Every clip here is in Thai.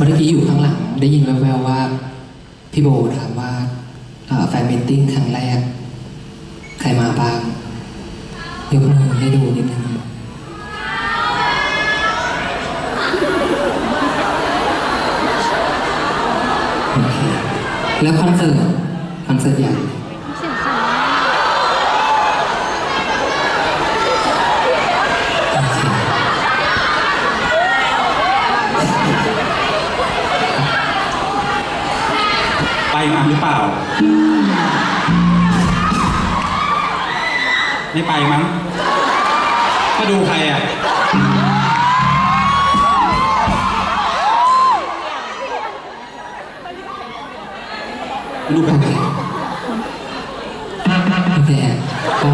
เมื่อกี้อยู่ข้างหลังได้ยินแว่วๆว่า พี่โบถามว่าแฟนมิทติ้งครั้งแรก ใครมาบ้างยกมือให้ดูนิดนึงแล้วคอนเสิร์ตคอนเสิร์ตใหญ่ มาหรือเปล่า ไม่ไปมั้งมาดูใครอะดูกันโอเคก็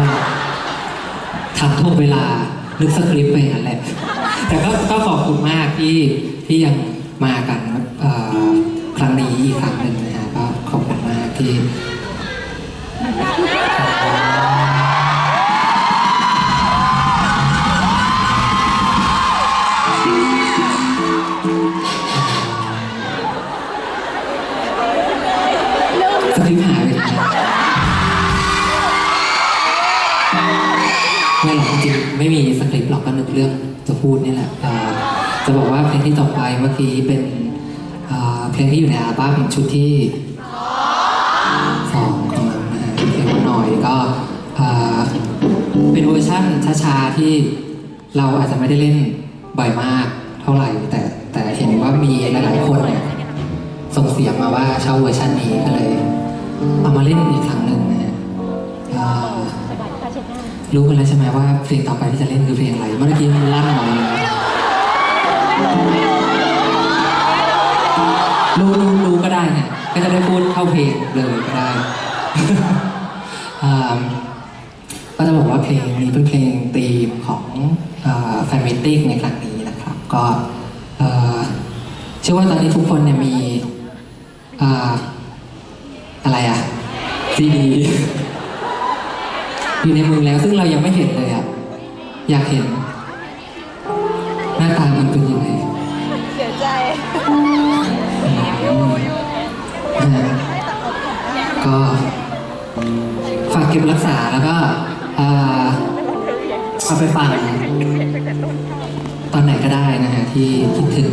ทำทุกเวลานึกสคริปต์ไปนั่นแหละ แต่ก็ก็ขอบคุณมากที่ที่ยังมากันเอีกครั้งหนึ่งนะฮะก็ขอบคุณมากที่สคริปต์หายไปไหนไม่หรอกจริงๆไม่มีสคริปต์หรอกก็นึกเรื่องจะพูดนี่แหละจะบอกว่าเพลงที่ต่อไปเมื่อกี้เป็น เพลงที่อยู่ในอัลบั้มชุดที่สองของเรานะฮะเพลงว่าหน่อยก็เป็นเวอร์ชั่นช้าๆที่เราอาจจะไม่ได้เล่นบ่อยมากเท่าไหร่ แต่แต่เห็นว่ามีหลายๆคนเนี่ยส่งเสียงมาว่าช่าเวอร์ชันนี้ก็เลย เอามาเล่นอีกครั้งหนึ่งนะฮะรู้กันแล้วใช่ไหมว่าเพลงต่อไปที่จะเล่นคือเพลงอะไร เมื่อกี้มันลั่นออกมาเลย รู้รู้รู้ก็ได้ไงก็จะได้พูดเข้าเพลงเลยก็ได้ก็จะบอกว่าเพลงนี้เป็นเพลงธีมของแฟนมิตติ้งในครั้งนี้นะครับ ก็เชื่อว่าตอนนี้ทุกคนเนี่ยมีอะไรอะซีดีอยู่ในมือแล้วซึ่งเรายังไม่เห็นเลยอะอยากเห็น ก็ฝากเก็บรักษาแล้วก็อ่าเอาไปฟังตอนไหนก็ได้นะฮะที่คิดถึง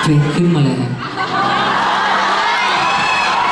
เพลงขึ้นมาเลยนะ